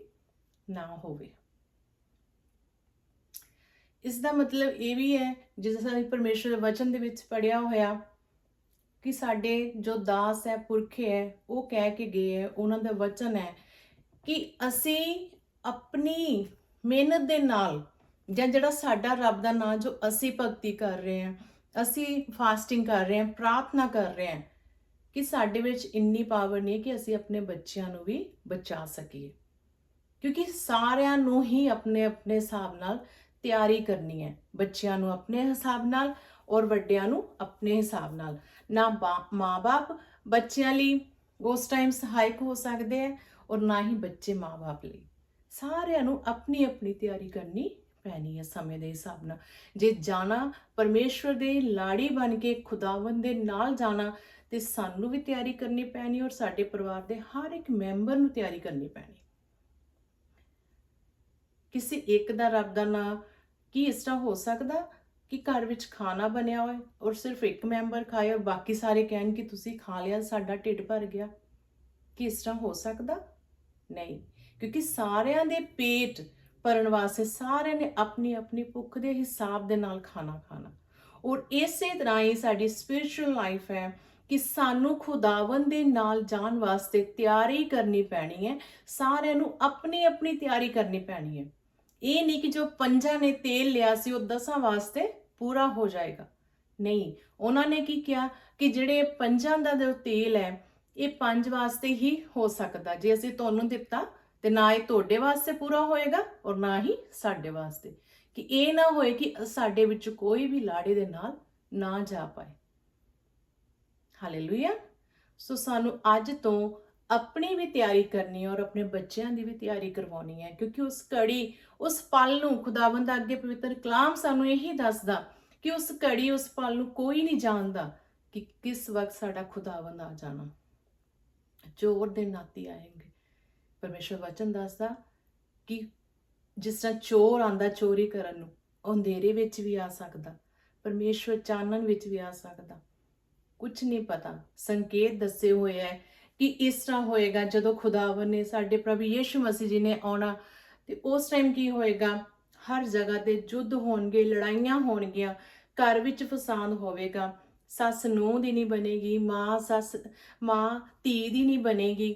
ਨਾ ਹੋਵੇ। ਇਸ ਦਾ ਮਤਲਬ ਇਹ ਵੀ ਹੈ, ਜਿਸ ਤਰ੍ਹਾਂ ਅਸੀਂ ਪਰਮੇਸ਼ਰ ਦੇ ਵਚਨ ਦੇ ਵਿੱਚ ਪੜਿਆ ਹੋਇਆ ਕਿ ਸਾਡੇ ਜੋ ਦਾਸ ਹੈ, ਪੁਰਖੇ ਹੈ, ਉਹ ਕਹਿ ਕੇ ਗਏ ਹੈ, ਉਹਨਾਂ ਦਾ ਵਚਨ ਹੈ ਕਿ ਅਸੀਂ ਆਪਣੀ ਮਿਹਨਤ ਦੇ ਨਾਲ ਜਾਂ ਜਿਹੜਾ ਸਾਡਾ ਰੱਬ ਦਾ ਨਾਮ ਜੋ ਅਸੀਂ ਭਗਤੀ ਕਰ ਰਹੇ ਹਾਂ, ਅਸੀਂ ਫਾਸਟਿੰਗ ਕਰ ਰਹੇ ਹਾਂ, ਪ੍ਰਾਰਥਨਾ ਕਰ ਰਹੇ ਹਾਂ ਕਿ ਸਾਡੇ ਵਿੱਚ ਇੰਨੀ ਪਾਵਰ ਨਹੀਂ ਹੈ ਕਿ ਅਸੀਂ ਆਪਣੇ ਬੱਚਿਆਂ ਨੂੰ ਵੀ ਬਚਾ ਸਕੀਏ। ਕਿਉਂਕਿ ਸਾਰਿਆਂ ਨੂੰ ਹੀ ਆਪਣੇ ਆਪਣੇ ਹਿਸਾਬ ਨਾਲ ਤਿਆਰੀ ਕਰਨੀ ਹੈ। ਬੱਚਿਆਂ ਨੂੰ ਆਪਣੇ ਹਿਸਾਬ ਨਾਲ ਔਰ ਵੱਡਿਆਂ ਨੂੰ ਆਪਣੇ ਹਿਸਾਬ ਨਾਲ। ਨਾ ਮਾਪੇ ਬੱਚਿਆਂ ਲਈ ਉਸ ਟਾਈਮ ਸਹਾਇਕ ਹੋ ਸਕਦੇ ਹੈ ਔਰ ਨਾ ਹੀ ਬੱਚੇ ਮਾਪੇ ਲਈ। ਸਾਰਿਆਂ ਨੂੰ ਆਪਣੀ ਆਪਣੀ ਤਿਆਰੀ ਕਰਨੀ ਪੈਣੀ ਹੈ ਸਮੇਂ ਦੇ ਹਿਸਾਬ ਨਾਲ। ਜੇ ਜਾਣਾ ਪਰਮੇਸ਼ਵਰ ਦੇ ਲਾੜੀ ਬਣ ਕੇ ਖੁਦਾਵੰਦ ਦੇ ਨਾਲ ਜਾਣਾ ਤੇ ਸਾਨੂੰ ਵੀ ਤਿਆਰੀ ਕਰਨੀ ਪੈਣੀ ਔਰ ਸਾਡੇ ਪਰਿਵਾਰ ਦੇ ਹਰ ਇੱਕ ਮੈਂਬਰ ਨੂੰ ਤਿਆਰੀ ਕਰਨੀ ਪੈਣੀ। ਕਿਸੇ ਇੱਕ ਦਾ ਰੱਬ ਦਾ ਨਾਂ ਕੀ ਇਸ ਤਰ੍ਹਾਂ ਹੋ ਸਕਦਾ ਕਿ ਘਰ ਵਿੱਚ ਖਾਣਾ ਬਣਿਆ ਹੋਵੇ ਔਰ ਸਿਰਫ ਇੱਕ ਮੈਂਬਰ ਖਾਏ ਔਰ ਬਾਕੀ ਸਾਰੇ ਕਹਿਣ ਕਿ ਤੁਸੀਂ ਖਾ ਲਿਆ, ਸਾਡਾ ਢਿੱਡ ਭਰ ਗਿਆ। ਕੀ ਇਸ ਤਰ੍ਹਾਂ ਹੋ ਸਕਦਾ? ਨਹੀਂ, ਕਿਉਂਕਿ ਸਾਰਿਆਂ ਦੇ ਪੇਟ ਭਰਨ ਵਾਸਤੇ ਸਾਰਿਆਂ ਨੇ ਆਪਣੀ ਆਪਣੀ ਭੁੱਖ ਦੇ ਹਿਸਾਬ ਦੇ ਨਾਲ ਖਾਣਾ ਖਾਣਾ। ਔਰ ਇਸੇ ਤਰ੍ਹਾਂ ਹੀ ਸਾਡੀ ਸਪਿਰਚੁਅਲ ਲਾਈਫ ਹੈ। ਕਿ ਸਾਨੂੰ ਖੁਦਾਵੰਦ ਦੇ ਨਾਲ ਜਾਣ ਵਾਸਤੇ ਤਿਆਰੀ ਕਰਨੀ ਪੈਣੀ ਹੈ। ਸਾਰਿਆਂ ਨੂੰ ਆਪਣੀ ਆਪਣੀ ਤਿਆਰੀ ਕਰਨੀ ਪੈਣੀ ਹੈ। ਇਹ ਨਹੀਂ ਕਿ ਜੋ ਪੰਜਾਂ ਨੇ ਤੇਲ ਲਿਆ ਸੀ, ਉਹ ਦਸਾਂ ਵਾਸਤੇ ਪੂਰਾ ਹੋ ਜਾਏਗਾ। ਨਹੀਂ, ਉਹਨਾਂ ਨੇ ਕੀ ਕਿਹਾ ਕਿ ਜਿਹੜੇ ਪੰਜਾਂ ਦਾ ਜੋ ਤੇਲ ਹੈ, ਇਹ ਪੰਜ ਵਾਸਤੇ ਹੀ ਹੋ ਸਕਦਾ। ਜੇ ਅਸੀਂ ਤੁਹਾਨੂੰ ਦਿੱਤਾ, ਤੇ ਨਾ ਇਹ ਤੁਹਾਡੇ ਵਾਸਤੇ ਪੂਰਾ ਹੋਏਗਾ ਔਰ ਨਾ ਹੀ ਸਾਡੇ ਵਾਸਤੇ। ਕਿ ਇਹ ਨਾ ਹੋਏ ਕਿ ਸਾਡੇ ਵਿੱਚ ਕੋਈ ਵੀ ਲਾੜੇ ਦੇ ਨਾਲ ਨਾ ਜਾ ਪਾਏ। ਹਾਲੇਲੂਇਆ ਸੋ ਸਾਨੂੰ ਅੱਜ ਤੋਂ ਆਪਣੀ ਵੀ ਤਿਆਰੀ ਕਰਨੀ ਹੈ ਔਰ ਆਪਣੇ ਬੱਚਿਆਂ ਦੀ ਵੀ ਤਿਆਰੀ ਕਰਵਾਉਣੀ ਹੈ, ਕਿਉਂਕਿ ਉਸ ਘੜੀ ਉਸ ਪਲ ਨੂੰ ਖੁਦਾਵੰਦ ਅੱਗੇ ਪਵਿੱਤਰ ਕਲਾਮ ਸਾਨੂੰ ਇਹੀ ਦੱਸਦਾ ਕਿ ਉਸ ਘੜੀ ਉਸ ਪਲ ਨੂੰ ਕੋਈ ਨਹੀਂ ਜਾਣਦਾ ਕਿ ਕਿਸ ਵਕਤ ਸਾਡਾ ਖੁਦਾਵੰਦ ਆ ਜਾਣਾ। ਚੋਰ ਦੇ ਨਾਤੀ ਆਏਗੇ। ਪਰਮੇਸ਼ਰ ਵਚਨ ਦੱਸਦਾ ਕਿ ਜਿਸ ਤਰ੍ਹਾਂ ਚੋਰ ਆਂਦਾ ਚੋਰੀ ਕਰਨ ਨੂੰ, ਉਹ ਅੰਧੇਰੇ ਵਿੱਚ ਵੀ ਆ ਸਕਦਾ ਪਰਮੇਸ਼ਰ ਚਾਨਣ ਵਿੱਚ ਵੀ ਆ ਸਕਦਾ। ਕੁਝ ਨਹੀਂ ਪਤਾ। ਸੰਕੇਤ ਦੱਸੇ ਹੋਏ ਹੈ ਕਿ ਇਸ ਤਰ੍ਹਾਂ ਹੋਏਗਾ ਜਦੋਂ ਖੁਦਾਵਰ ਨੇ ਸਾਡੇ ਪ੍ਰਭੂ ਯੀਸ਼ੂ ਮਸੀਹ ਜੀ ਨੇ ਆਉਣਾ ਤੇ ਉਸ ਟਾਈਮ ਕੀ ਹੋਏਗਾ? ਹਰ ਜਗ੍ਹਾ ਤੇ ਜੁੱਧ ਹੋਣਗੇ, ਲੜਾਈਆਂ ਹੋਣਗੀਆਂ, ਘਰ ਵਿੱਚ ਫਸਾਦ ਹੋਵੇਗਾ। ਸੱਸ ਨੂੰਹ ਦੀ ਨਹੀਂ ਬਣੇਗੀ, ਮਾਂ ਸੱਸ, ਮਾਂ ਧੀ ਦੀ ਨਹੀਂ ਬਣੇਗੀ,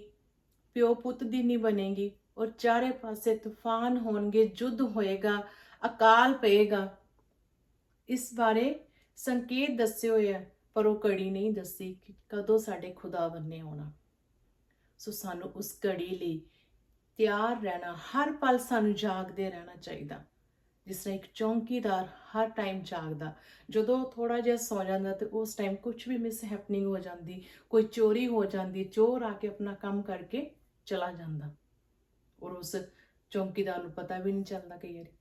ਪਿਓ ਪੁੱਤ ਦੀ ਨਹੀਂ ਬਣੇਗੀ ਔਰ ਚਾਰੇ ਪਾਸੇ ਤੂਫਾਨ ਹੋਣਗੇ ਜੁੱਧ ਹੋਏਗਾ, ਅਕਾਲ ਪਏਗਾ। ਇਸ ਬਾਰੇ ਸੰਕੇਤ ਦੱਸੇ ਹੋਏ ਆ ਪਰ ਉਹ ਘੜੀ ਨਹੀਂ ਦੱਸੀ ਕਿ ਕਦੋਂ ਸਾਡੇ ਖੁਦਾਵਰ ਨੇ ਆਉਣਾ। ਸੋ ਸਾਨੂੰ ਉਸ ਘੜੀ ਲਈ ਤਿਆਰ ਰਹਿਣਾ, ਹਰ ਪਲ ਸਾਨੂੰ ਜਾਗਦੇ ਰਹਿਣਾ ਚਾਹੀਦਾ। ਜਿਸ ਤਰ੍ਹਾਂ ਇੱਕ ਚੌਂਕੀਦਾਰ ਹਰ ਟਾਈਮ ਜਾਗਦਾ। ਜਦੋਂ ਥੋੜਾ ਜਿਹਾ ਸੌ ਜਾਂਦਾ ਤੇ ਉਸ ਟਾਈਮ ਕੁਝ ਵੀ ਮਿਸ ਹੈਪਨਿੰਗ ਹੋ ਜਾਂਦੀ, ਕੋਈ ਚੋਰੀ ਹੋ ਜਾਂਦੀ, ਚੋਰ ਆ ਕੇ ਆਪਣਾ ਕੰਮ ਕਰਕੇ ਚਲਾ ਜਾਂਦਾ। ਔਰ ਉਸ ਚੌਂਕੀਦਾਰ ਨੂੰ ਪਤਾ ਵੀ ਨਹੀਂ ਚੱਲਦਾ ਕਈ ਵਾਰੀ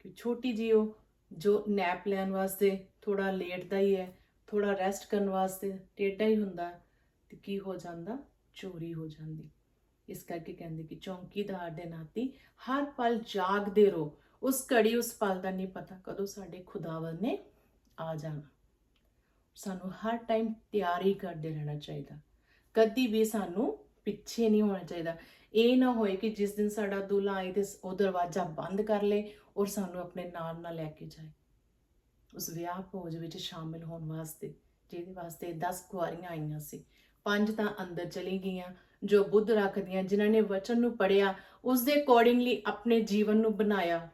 ਕਿ ਛੋਟੀ ਜੀ ਉਹ ਜੋ ਨੈਪ ਲੈਣ ਵਾਸਤੇ ਥੋੜਾ ਲੇਟਦਾ ਹੀ ਹੈ ਥੋੜਾ ਰੈਸਟ ਕਰਨ ਵਾਸਤੇ ਟੇਢਾ ਹੀ ਹੁੰਦਾ ਤੇ ਕੀ ਹੋ ਜਾਂਦਾ? ਚੋਰੀ ਹੋ ਜਾਂਦੀ। ਇਸ ਕਰਕੇ ਕਹਿੰਦੇ ਕਿ ਚੌਂਕੀਦਾਰ ਦੇ ਨਾਤੀ ਹਰ ਪਲ ਜਾਗਦੇ ਰਹੋ। ਉਸ ਘੜੀ ਉਸ ਪਲ ਦਾ ਨਹੀਂ ਪਤਾ ਕਦੋਂ ਸਾਡੇ ਖੁਦਾਵਰ ਨੇ ਆ ਜਾਣਾ। ਸਾਨੂੰ ਹਰ ਟਾਈਮ ਤਿਆਰੀ ਕਰਦੇ ਰਹਿਣਾ ਚਾਹੀਦਾ। ਕਦੀ ਵੀ ਸਾਨੂੰ ਪਿੱਛੇ ਨਹੀਂ ਹੋਣਾ ਚਾਹੀਦਾ। ਇਹ ਨਾ ਹੋਏ ਕਿ ਜਿਸ ਦਿਨ ਸਾਡਾ ਦੁਲਾ ਆਏ ਤੇ ਉਹ ਦਰਵਾਜ਼ਾ ਬੰਦ ਕਰ ਲੇ ਔਰ ਸਾਨੂੰ ਆਪਣੇ ਨਾਲ ਨਾਲ ਲੈ ਕੇ ਜਾਏ। ਉਸ ਵਿਆਹ ਭੋਜ ਵਿੱਚ ਸ਼ਾਮਿਲ ਹੋਣ ਵਾਸਤੇ, ਜਿਹਦੇ ਵਾਸਤੇ 10 ਕੁਆਰੀਆਂ ਆਈਆਂ ਸੀ। ਪੰਜ ਤਾਂ ਅੰਦਰ ਚਲੀ ਗਈਆਂ, ਜੋ ਬੁੱਧ ਰੱਖਦੀਆਂ, ਜਿਨ੍ਹਾਂ ਨੇ ਵਚਨ ਨੂੰ ਪੜਿਆ ਉਸ ਦੇ ਅਕੋਰਡਿੰਗਲੀ ਆਪਣੇ ਜੀਵਨ ਨੂੰ ਬਣਾਇਆ।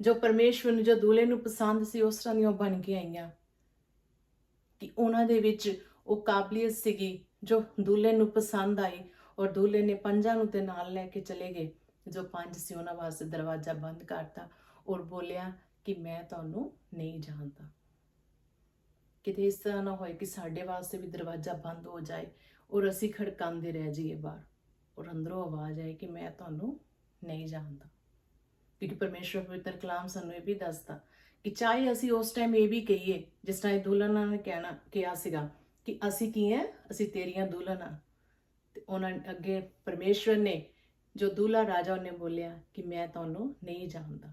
ਜੋ ਪਰਮੇਸ਼ਵਰ ਨੂੰ, ਜੋ ਦੂਲੇ ਨੂੰ ਪਸੰਦ ਸੀ, ਉਸ ਤਰ੍ਹਾਂ ਦੀਆਂ ਬਣ ਕੇ ਆਈਆਂ। ਕਿ ਉਹਨਾਂ ਦੇ ਵਿੱਚ ਉਹ ਕਾਬਲੀਅਤ ਸੀਗੀ, ਜੋ ਦੂਲੇ ਨੂੰ ਪਸੰਦ ਆਈ ਔਰ ਦੂਲੇ ਨੇ ਪੰਜਾਂ ਨੂੰ ਤੇ ਨਾਲ ਲੈ ਕੇ ਚਲੇ ਗਏ। ਜੋ ਪੰਜ ਸੀ, ਉਹਨਾਂ ਵਾਸਤੇ ਦਰਵਾਜ਼ਾ ਬੰਦ ਕਰਤਾ ਔਰ ਬੋਲਿਆ ਕਿ ਮੈਂ ਤੁਹਾਨੂੰ ਨਹੀਂ ਜਾਣਦਾ। ਕਿਤੇ ਇਸ ਤਰ੍ਹਾਂ ਨਾ ਹੋਏ ਕਿ ਸਾਡੇ ਵਾਸਤੇ ਵੀ ਦਰਵਾਜ਼ਾ ਬੰਦ ਹੋ ਜਾਏ ਔਰ ਅਸੀਂ ਖੜਕਾਉਂਦੇ ਰਹਿ ਜਾਈਏ ਬਾਹਰ ਔਰ ਅੰਦਰੋਂ ਆਵਾਜ਼ ਆਏ ਕਿ ਮੈਂ ਤੁਹਾਨੂੰ ਨਹੀਂ ਜਾਣਦਾ। ਕਿਉਂਕਿ ਪਰਮੇਸ਼ਵਰ ਪਵਿੱਤਰ ਕਲਾਮ ਸਾਨੂੰ ਇਹ ਵੀ ਦੱਸਦਾ ਕਿ ਚਾਹੇ ਅਸੀਂ ਉਸ ਟਾਈਮ ਇਹ ਵੀ ਕਹੀਏ, ਜਿਸ ਤਰ੍ਹਾਂ ਇਹ ਦੁਲਹਨਾਂ ਨੇ ਕਹਿਣਾ, ਕਿਹਾ ਸੀਗਾ ਕਿ ਅਸੀਂ ਕੀ ਹੈ? ਅਸੀਂ ਤੇਰੀਆਂ ਦੁਲਹਨਾਂ ਤੇ ਉਹਨਾਂ ਅੱਗੇ ਪਰਮੇਸ਼ਵਰ ਨੇ ਜੋ ਦੁਲਾ ਰਾਜਾ ਉਹਨੇ ਬੋਲਿਆ ਕਿ ਮੈਂ ਤੁਹਾਨੂੰ ਨਹੀਂ ਜਾਣਦਾ।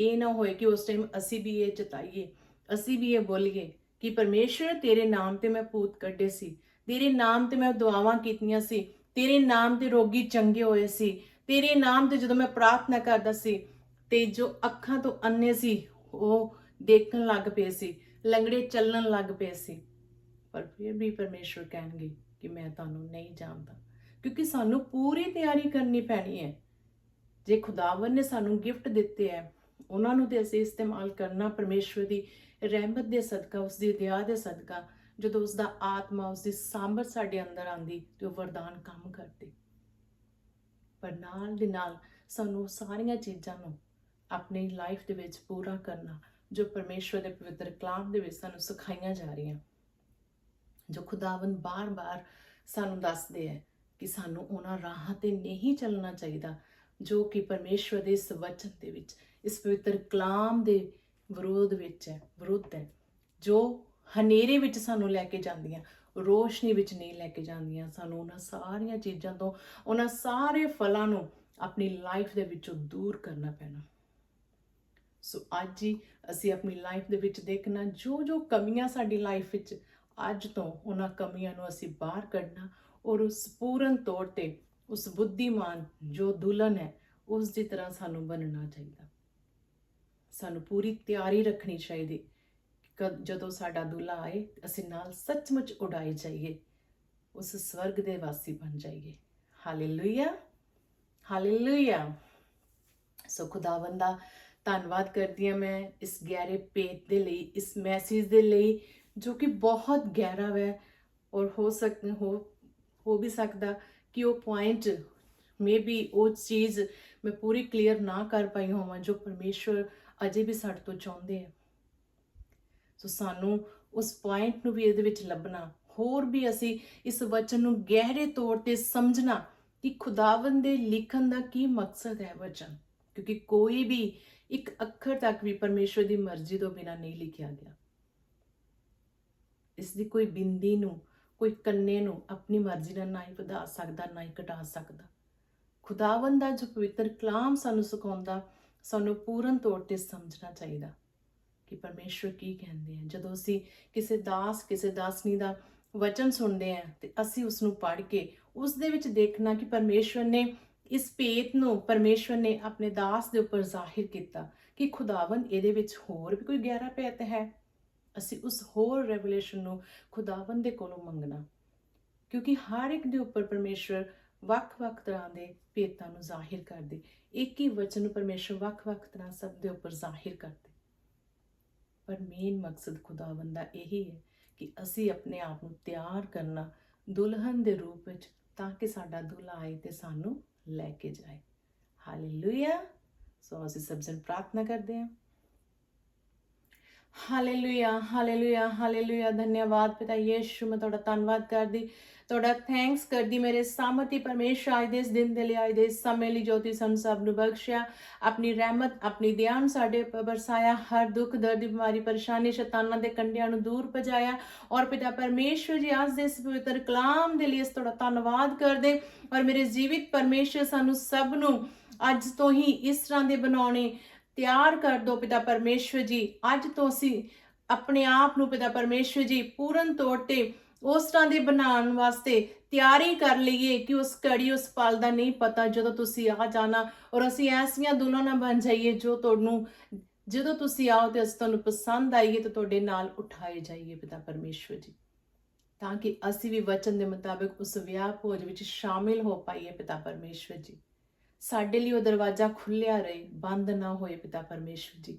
ਇਹ ਨਾ ਹੋਏ ਕਿ ਉਸ ਟਾਈਮ ਅਸੀਂ ਵੀ ਇਹ ਚਤਾਈਏ ਅਸੀਂ ਵੀ ਇਹ ਬੋਲੀਏ ਕਿ ਪਰਮੇਸ਼ਵਰ ਤੇਰੇ ਨਾਮ ਤੇ ਮੈਂ ਭੂਤ ਕੱਢੇ ਸੀ, ਤੇਰੇ ਨਾਮ ਤੇ ਮੈਂ ਦੁਆਵਾਂ ਕੀਤੀਆਂ ਸੀ, ਤੇਰੇ ਨਾਮ ਤੇ ਰੋਗੀ ਚੰਗੇ ਹੋਏ ਸੀ, ਤੇਰੇ ਨਾਮ ਤੇ ਜਦੋਂ ਮੈਂ ਪ੍ਰਾਰਥਨਾ ਕਰਦਾ ਸੀ, ਤੇ ਜੋ ਅੱਖਾਂ ਤੋਂ ਅੰਨੇ ਸੀ, ਉਹ ਦੇਖਣ ਲੱਗ ਪਏ ਸੀ, ਲੰਗੜੇ ਚੱਲਣ ਲੱਗ ਪਏ ਸੀ। ਪਰ ਫਿਰ ਵੀ ਪਰਮੇਸ਼ਵਰ ਕਹਿਣਗੇ ਕਿ ਮੈਂ ਤੁਹਾਨੂੰ ਨਹੀਂ ਜਾਣਦਾ, ਕਿਉਂਕਿ ਸਾਨੂੰ ਪੂਰੀ ਤਿਆਰੀ ਕਰਨੀ ਪੈਣੀ ਹੈ। ਜੇ ਖੁਦਾਵੰ ਨੇ ਸਾਨੂੰ ਗਿਫਟ ਦਿੱਤੇ ਹੈ ਉਹਨਾਂ ਨੂੰ ਤੇ ਅਸੀਂ ਇਸਤੇਮਾਲ ਕਰਨਾ ਪਰਮੇਸ਼ਵਰ ਦੀ ਰਹਿਮਤ ਦੇ ਸਦਕਾ ਉਸ ਦੀ ਦਇਆ ਦੇ ਸਦਕਾ, ਜਦੋਂ ਉਸ ਦਾ ਆਤਮਾ ਉਸ ਦੀ ਸਾਮਰਥ ਸਾਡੇ ਅੰਦਰ ਆਂਦੀ ਤੇ ਉਹ ਵਰਦਾਨ ਕੰਮ ਕਰਦੇ। ਪਰ ਨਾਲ ਦੇ ਨਾਲ ਸਾਨੂੰ ਸਾਰੀਆਂ ਚੀਜ਼ਾਂ ਨੂੰ ਆਪਣੀ ਲਾਈਫ ਦੇ ਵਿੱਚ ਪੂਰਾ ਕਰਨਾ, ਜੋ ਪਰਮੇਸ਼ਵਰ ਦੇ ਪਵਿੱਤਰ ਕਲਾਮ ਦੇ ਵਿੱਚ ਸਾਨੂੰ ਸਿਖਾਈਆਂ ਜਾ ਰਹੀਆਂ, ਜੋ ਖੁਦਾਵੰ ਬਾਰ-ਬਾਰ ਸਾਨੂੰ ਦੱਸਦੇ ਹੈ ਕਿ ਸਾਨੂੰ ਉਹਨਾਂ ਰਾਹਾਂ ਤੇ ਨਹੀਂ ਚੱਲਣਾ ਚਾਹੀਦਾ ਜੋ ਕਿ ਪਰਮੇਸ਼ਵਰ ਦੇ ਇਸ ਵਚਨ ਦੇ ਵਿੱਚ, ਇਸ ਪਵਿੱਤਰ ਕਲਾਮ ਦੇ ਵਿਰੋਧ ਵਿੱਚ ਹੈ, ਵਿਰੁੱਧ ਹੈ। ਜੋ ਹਨੇਰੇ ਵਿੱਚ ਸਾਨੂੰ ਲੈ ਕੇ ਜਾਂਦੀਆਂ, ਰੋਸ਼ਨੀ ਵਿੱਚ ਨਹੀਂ ਲੈ ਕੇ ਜਾਂਦੀਆਂ, ਸਾਨੂੰ ਉਹਨਾਂ ਸਾਰੀਆਂ ਚੀਜ਼ਾਂ ਤੋਂ, ਉਹਨਾਂ ਸਾਰੇ ਫਲਾਂ ਨੂੰ ਆਪਣੀ ਲਾਈਫ ਦੇ ਵਿੱਚੋਂ ਦੂਰ ਕਰਨਾ ਪੈਣਾ। ਸੋ ਅੱਜ ਹੀ ਅਸੀਂ ਆਪਣੀ ਲਾਈਫ ਦੇ ਵਿੱਚ ਦੇਖਣਾ ਜੋ ਜੋ ਕਮੀਆਂ ਸਾਡੀ ਲਾਈਫ ਵਿੱਚ, ਅੱਜ ਤੋਂ ਉਹਨਾਂ ਕਮੀਆਂ ਨੂੰ ਅਸੀਂ ਬਾਹਰ ਕੱਢਣਾ ਔਰ ਉਸ ਪੂਰਨ ਤੌਰ ਤੇ ਉਸ ਬੁੱਧੀਮਾਨ ਜੋ ਦੁਲਹਨ ਹੈ ਉਸ ਦੀ ਤਰ੍ਹਾਂ ਸਾਨੂੰ ਬਣਨਾ ਚਾਹੀਦਾ। ਸਾਨੂੰ ਪੂਰੀ ਤਿਆਰੀ ਰੱਖਣੀ ਚਾਹੀਦੀ ਜਦੋਂ ਸਾਡਾ ਦੁੱਲਾ ਆਏ ਅਸੀਂ ਨਾਲ ਸੱਚਮੁੱਚ ਉਡਾਈ ਜਾਈਏ। ਉਸ ਸਵਰਗ ਦੇ ਵਾਸੀ ਬਣ ਜਾਈਏ। ਹਾਲੇਲੂਇਆ। ਹਾਲੇਲੂਇਆ। ਸੋ ਖੁਦਾਵੰਦ ਧੰਨਵਾਦ ਕਰਦੀ ਹਾਂ ਮੈਂ ਇਸ ਗਹਿਰੇ ਪੇਤ ਦੇ ਲਈ ਇਸ ਮੈਸੇਜ ਦੇ ਲਈ ਜੋ ਕਿ ਬਹੁਤ ਗਹਿਰਾ ਹੈ ਔਰ ਹੋ ਸਕ ਹੋ ਹੋ ਵੀ ਸਕਦਾ। ਕਿ ਉਹ ਪੁਆਇੰਟ ਮੇਬੀ ਉਹ ਚੀਜ਼ ਮੈਂ ਪੂਰੀ ਕਲੀਅਰ ਨਾ ਕਰ ਪਾਈ ਹੋਵਾਂ ਜੋ ਪਰਮੇਸ਼ਵਰ ਅਜੇ ਵੀ ਸਾਡੇ ਤੋਂ ਚਾਹੁੰਦੇ ਆ। ਸੋ ਸਾਨੂੰ ਉਸ ਪੁਆਇੰਟ ਨੂੰ ਵੀ ਇਹਦੇ ਵਿੱਚ ਲੱਭਣਾ, ਹੋਰ ਵੀ ਅਸੀਂ ਇਸ ਵਚਨ ਨੂੰ ਗਹਿਰੇ ਤੌਰ ਤੇ ਸਮਝਣਾ ਕਿ ਖੁਦਾਵੰਦ ਦੇ ਲਿਖਣ ਦਾ ਕੀ ਮਕਸਦ ਹੈ ਵਚਨ। ਕਿਉਂਕਿ ਕੋਈ ਵੀ ਇੱਕ ਅੱਖਰ ਤੱਕ ਵੀ ਪਰਮੇਸ਼ਵਰ ਦੀ ਮਰਜ਼ੀ ਤੋਂ ਬਿਨਾ ਨਹੀਂ ਲਿਖਿਆ ਗਿਆ। ਇਸ ਦੀ ਕੋਈ ਬਿੰਦੀ ਨੂੰ ਕੋਈ ਕੰਨੇ ਨੂੰ ਆਪਣੀ ਮਰਜ਼ੀ ਨਾਲ ਨਾ ਹੀ ਵਧਾ ਸਕਦਾ, ਨਾ ਹੀ ਘਟਾ ਸਕਦਾ। ਖੁਦਾਵੰਦ ਦਾ ਜੋ ਪਵਿੱਤਰ ਕਲਾਮ ਸਾਨੂੰ ਸਿਖਾਉਂਦਾ, ਸਾਨੂੰ ਪੂਰਨ ਤੌਰ ਤੇ ਸਮਝਣਾ ਚਾਹੀਦਾ ਕਿ ਪਰਮੇਸ਼ਵਰ ਕੀ ਕਹਿੰਦੇ ਆ। ਜਦੋਂ ਅਸੀਂ ਕਿਸੇ ਦਾਸ, ਕਿਸੇ ਦਾਸਨੀ ਦਾ ਵਚਨ ਸੁਣਦੇ ਆ ਤੇ ਅਸੀਂ ਉਸ ਨੂੰ ਪੜ੍ਹ ਕੇ ਉਸ ਦੇ ਵਿੱਚ ਦੇਖਣਾ ਕਿ ਪਰਮੇਸ਼ਵਰ ਨੇ ਇਸ ਭੇਤ ਨੂੰ, ਪਰਮੇਸ਼ਵਰ ਨੇ ਆਪਣੇ ਦਾਸ ਦੇ ਉੱਪਰ ਜ਼ਾਹਿਰ ਕੀਤਾ ਕਿ ਖੁਦਾਵੰ ਇਹਦੇ ਵਿੱਚ ਹੋਰ ਵੀ ਕੋਈ ਗਹਿਰਾ ਭੇਤ ਹੈ। ਅਸੀਂ ਉਸ ਹੋਰ ਰੈਵਲੇਸ਼ਨ ਨੂੰ ਖੁਦਾਵੰ ਦੇ ਕੋਲੋਂ ਮੰਗਣਾ। ਕਿਉਂਕਿ ਹਰ ਇੱਕ ਦੇ ਉੱਪਰ ਪਰਮੇਸ਼ਵਰ ਵੱਖ-ਵੱਖ ਤਰ੍ਹਾਂ ਦੇ ਭੇਤਾਂ ਨੂੰ ਜ਼ਾਹਿਰ ਕਰਦੇ। ਇੱਕ ਹੀ ਵਚਨ ਨੂੰ ਪਰਮੇਸ਼ਵਰ ਵੱਖ-ਵੱਖ ਤਰ੍ਹਾਂ ਸਭ ਦੇ ਉੱਪਰ ਜ਼ਾਹਿਰ ਕਰਦੇ। ਪਰ ਮੇਨ ਮਕਸਦ ਖੁਦਾਵੰਦ ਦਾ ਇਹੀ ਹੈ ਕਿ ਅਸੀਂ ਆਪਣੇ ਆਪ ਨੂੰ ਤਿਆਰ ਕਰਨਾ ਦੁਲਹਨ ਦੇ ਰੂਪ ਵਿੱਚ ਤਾਂ ਕਿ ਸਾਡਾ ਦੁल्हा ਆਏ ਤੇ ਸਾਨੂੰ ਲੈ ਕੇ ਜਾਏ। ਹਾਲੇਲੂਇਆ ਸੋ ਅਸੀਂ ਸਭ ਜਨ ਪ੍ਰਾਰਥਨਾ ਕਰਦੇ ਹਾਂ। ਹਾਲੇਲੂਇਆ ਹਾਲੇਲੂਇਆ ਹਾਲੇਲੂਇਆ ਧੰਨਵਾਦ ਪਿਤਾ ਯੀਸ਼ੂ ਮੈਂ ਤੁਹਾਡਾ ਧੰਨਵਾਦ ਕਰਦੀ ਤੁਹਾਡਾ ਥੈਂਕਸ ਕਰਦੀ ਮੇਰੇ ਸਾਮਤੀ ਪਰਮੇਸ਼ਰ ਅੱਜ ਦੇ ਇਸ ਦਿਨ ਦੇ ਲਈ ਅੱਜ ਦੇ ਇਸ ਸਮੇਂ ਲਈ ਜੋਤੀ ਸਾਨੂੰ ਸਭ ਨੂੰ ਬਖਸ਼ਿਆ ਆਪਣੀ ਰਹਿਮਤ ਆਪਣੀ ਦਿਆਨ ਸਾਡੇ ਉੱਪਰ ਬਰਸਾਇਆ ਹਰ ਦੁੱਖ ਦਰਦ ਬਿਮਾਰੀ ਪਰੇਸ਼ਾਨੀ ਸ਼ੈਤਾਨਾਂ ਦੇ ਕੰਡਿਆਂ ਨੂੰ ਦੂਰ ਭਜਾਇਆ ਔਰ ਪਿਤਾ ਪਰਮੇਸ਼ਰ ਜੀ ਅੱਜ ਦੇ ਇਸ ਪਵਿੱਤਰ ਕਲਾਮ ਦੇ ਲਈ ਇਸ ਤੁਹਾਡਾ ਧੰਨਵਾਦ ਕਰਦੇ ਔਰ ਮੇਰੇ ਜੀਵਿਤ ਪਰਮੇਸ਼ਰ ਸਾਨੂੰ ਸਭ ਨੂੰ ਅੱਜ ਤੋਂ ਹੀ ਇਸ ਤਰ੍ਹਾਂ ਦੇ ਬਣਾਉਣੇ ਤਿਆਰ ਕਰ ਦਿਓ ਪਿਤਾ ਪਰਮੇਸ਼ਰ ਜੀ। ਅੱਜ ਤੋਂ ਅਸੀਂ ਆਪਣੇ ਆਪ ਨੂੰ ਪਿਤਾ ਪਰਮੇਸ਼ਰ ਜੀ ਪੂਰਨ ਤੌਰ ਤੇ ਉਸ ਤਰ੍ਹਾਂ ਦੇ ਬਣਾਉਣ ਵਾਸਤੇ ਤਿਆਰੀ ਕਰ ਲਈਏ ਕਿ ਉਸ ਘੜੀ ਉਸ ਪਲ ਦਾ ਨਹੀਂ ਪਤਾ ਜਦੋਂ ਤੁਸੀਂ ਆ ਜਾਣਾ ਔਰ ਅਸੀਂ ਐਸੀਆਂ ਦੋਨਾਂ ਨਾਲ ਬਣ ਜਾਈਏ ਜੋ ਤੁਹਾਨੂੰ, ਜਦੋਂ ਤੁਸੀਂ ਆਓ ਤੇ ਅਸੀਂ ਤੁਹਾਨੂੰ ਪਸੰਦ ਆਈਏ ਤੇ ਤੁਹਾਡੇ ਨਾਲ ਉਠਾਏ ਜਾਈਏ ਪਿਤਾ ਪਰਮੇਸ਼ਰ ਜੀ। ਤਾਂ ਕਿ ਅਸੀਂ ਵੀ ਵਚਨ ਦੇ ਮੁਤਾਬਿਕ ਉਸ ਵਿਆਹ ਭੋਜ ਵਿੱਚ ਸ਼ਾਮਿਲ ਹੋ ਪਾਈਏ ਪਿਤਾ ਪਰਮੇਸ਼ਰ ਜੀ। ਸਾਡੇ ਲਈ ਉਹ ਦਰਵਾਜ਼ਾ ਖੁੱਲਿਆ ਰਹੇ, ਬੰਦ ਨਾ ਹੋਏ ਪਿਤਾ ਪਰਮੇਸ਼ਰ ਜੀ।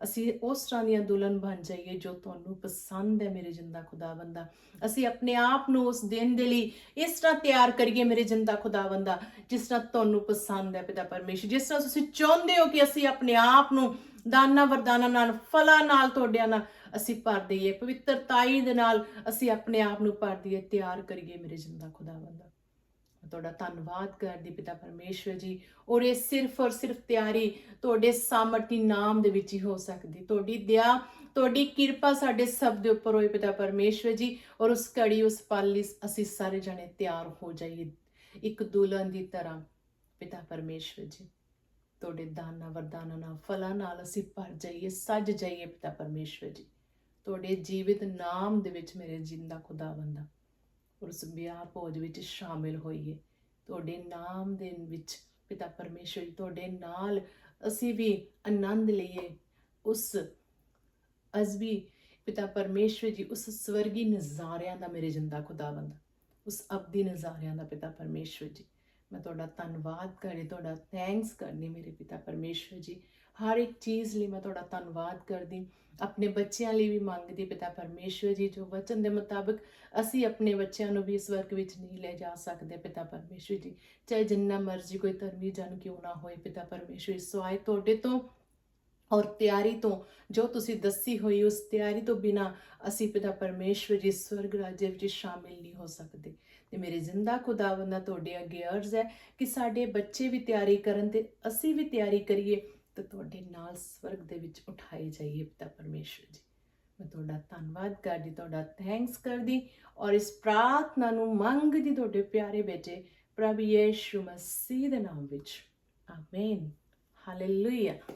ਅਸੀਂ ਉਸ ਤਰ੍ਹਾਂ ਦੀਆਂ ਦੁਲਹਨ ਬਣ ਜਾਈਏ ਜੋ ਤੁਹਾਨੂੰ ਪਸੰਦ ਹੈ ਮੇਰੇ ਜਿੰਦਾ ਖੁਦਾਵੰਦਾ ਅਸੀਂ ਆਪਣੇ ਆਪ ਨੂੰ ਉਸ ਦਿਨ ਦੇ ਲਈ ਇਸ ਤਰ੍ਹਾਂ ਤਿਆਰ ਕਰੀਏ ਮੇਰੇ ਜਿੰਦਾ ਖੁਦਾਵੰਦਾ ਜਿਸ ਤਰ੍ਹਾਂ ਤੁਹਾਨੂੰ ਪਸੰਦ ਹੈ ਪਿਤਾ ਪਰਮੇਸ਼ਰ ਜਿਸ ਤਰ੍ਹਾਂ ਤੁਸੀਂ ਚਾਹੁੰਦੇ ਹੋ ਕਿ ਅਸੀਂ ਆਪਣੇ ਆਪ ਨੂੰ ਦਾਨਾ ਵਰਦਾਨਾ ਨਾਲ, ਫਲਾਂ ਨਾਲ, ਤੁਹਾਡਿਆਂ ਨਾਲ ਅਸੀਂ ਭਰ ਦਈਏ, ਪਵਿੱਤਰਤਾਈ ਦੇ ਨਾਲ ਅਸੀਂ ਆਪਣੇ ਆਪ ਨੂੰ ਭਰ ਦਈਏ, ਤਿਆਰ ਕਰੀਏ ਮੇਰੇ ਜਿੰਦਾ ਖੁਦਾਵੰਦਾ ਮੈਂ ਤੁਹਾਡਾ ਧੰਨਵਾਦ ਕਰਦੀ ਪਿਤਾ ਪਰਮੇਸ਼ਵਰ ਜੀ। ਔਰ ਇਹ ਸਿਰਫ ਔਰ ਸਿਰਫ ਤਿਆਰੀ ਤੁਹਾਡੇ ਸਾਮਰਥੀ ਨਾਮ ਦੇ ਵਿੱਚ ਹੀ ਹੋ ਸਕਦੀ। ਤੁਹਾਡੀ ਦਇਆ, ਤੁਹਾਡੀ ਕਿਰਪਾ ਸਾਡੇ ਸਭ ਦੇ ਉੱਪਰ ਹੋਏ ਪਿਤਾ ਪਰਮੇਸ਼ਵਰ ਜੀ। ਔਰ ਉਸ ਘੜੀ, ਉਸ ਪਲ ਲਈ ਅਸੀਂ ਸਾਰੇ ਜਣੇ ਤਿਆਰ ਹੋ ਜਾਈਏ ਇੱਕ ਦੁਲਹਨ ਦੀ ਤਰ੍ਹਾਂ ਪਿਤਾ ਪਰਮੇਸ਼ਵਰ ਜੀ। ਤੁਹਾਡੇ ਦਾਨਾਂ, ਵਰਦਾਨਾਂ ਨਾਲ, ਫਲਾਂ ਨਾਲ ਅਸੀਂ ਭਰ ਜਾਈਏ, ਸੱਜ ਜਾਈਏ ਪਿਤਾ ਪਰਮੇਸ਼ਵਰ ਜੀ। ਤੁਹਾਡੇ ਜੀਵਿਤ ਨਾਮ ਦੇ ਵਿੱਚ ਮੇਰੇ ਜਿੰਦਾ ਖੁਦਾਵੰਦਾ ਉਸ ਵਿਆਹ ਭੋਜ ਵਿੱਚ ਸ਼ਾਮਿਲ ਹੋਈਏ। ਤੁਹਾਡੇ ਨਾਮ ਦੇ ਵਿੱਚ ਪਿਤਾ ਪਰਮੇਸ਼ਵਰ ਜੀ, ਤੁਹਾਡੇ ਨਾਲ ਅਸੀਂ ਵੀ ਆਨੰਦ ਲਈਏ। ਉਸ ਅਜ਼ਬੀ ਪਿਤਾ ਪਰਮੇਸ਼ਵਰ ਜੀ ਉਸ ਸਵਰਗੀ ਨਜ਼ਾਰਿਆਂ ਦਾ ਮੇਰੇ ਜਿੰਦਾ ਖੁਦਾਵੰਦ ਉਸ ਅਬਦੀ ਨਜ਼ਾਰਿਆਂ ਦਾ ਪਿਤਾ ਪਰਮੇਸ਼ਵਰ ਜੀ। ਮੈਂ ਤੁਹਾਡਾ ਧੰਨਵਾਦ ਕਰੇ ਤੁਹਾਡਾ ਥੈਂਕਸ ਕਰਨੀ ਮੇਰੇ ਪਿਤਾ ਪਰਮੇਸ਼ਵਰ ਜੀ। ਹਰ ਇੱਕ ਚੀਜ਼ ਲਈ ਮੈਂ ਤੁਹਾਡਾ ਧੰਨਵਾਦ ਕਰਦੀ। ਆਪਣੇ ਬੱਚਿਆਂ ਲਈ ਵੀ ਮੰਗਦੀ ਪਿਤਾ ਪਰਮੇਸ਼ਵਰ ਜੀ, ਜੋ ਵਚਨ ਦੇ ਮੁਤਾਬਕ ਅਸੀਂ ਆਪਣੇ ਬੱਚਿਆਂ ਨੂੰ ਵੀ ਇਸ ਵਰਗ ਵਿੱਚ ਨਹੀਂ ਲੈ ਜਾ ਸਕਦੇ ਪਿਤਾ ਪਰਮੇਸ਼ਵਰ ਜੀ। ਚਾਹੇ ਜਿੰਨਾ ਮਰਜ਼ੀ ਕੋਈ ਧਰਮੀ ਜਨ ਕਿਉਂ ਨਾ ਹੋਏ ਪਿਤਾ ਪਰਮੇਸ਼ਵਰ ਸਵਾਏ ਤੁਹਾਡੇ ਤੋਂ ਔਰ ਤਿਆਰੀ ਤੋਂ, ਜੋ ਤੁਸੀਂ ਦੱਸੀ ਹੋਈ ਉਸ ਤਿਆਰੀ ਤੋਂ ਬਿਨਾ ਅਸੀਂ ਪਿਤਾ ਪਰਮੇਸ਼ਵਰ ਜੀ ਸਵਰਗ ਰਾਜ ਵਿੱਚ ਸ਼ਾਮਿਲ ਨਹੀਂ ਹੋ ਸਕਦੇ। ਤੇ ਮੇਰੇ ਜ਼ਿੰਦਾ ਖੁਦਾਵੰਦਾ ਤੁਹਾਡੇ ਅੱਗੇ ਅਰਜ਼ ਹੈ ਕਿ ਸਾਡੇ ਬੱਚੇ ਵੀ ਤਿਆਰੀ ਕਰਨ ਤੇ ਅਸੀਂ ਵੀ ਤਿਆਰੀ ਕਰੀਏ। ਤੇ ਤੁਹਾਡੇ ਨਾਲ ਸਵਰਗ ਦੇ ਵਿੱਚ ਉਠਾਏ ਜਾਈਏ ਪਿਤਾ ਪਰਮੇਸ਼ਵਰ ਜੀ। ਮੈਂ ਤੁਹਾਡਾ ਧੰਨਵਾਦ ਕਰਦੀ, ਤੁਹਾਡਾ ਥੈਂਕਸ ਕਰਦੀ ਔਰ ਇਸ ਪ੍ਰਾਰਥਨਾ ਨੂੰ ਮੰਗਦੀ ਤੁਹਾਡੇ ਪਿਆਰੇ ਬੇਟੇ ਪ੍ਰਭੂ ਯੇਸ਼ੂ ਮਸੀਹ ਦੇ ਨਾਮ ਵਿੱਚ। Amen hallelujah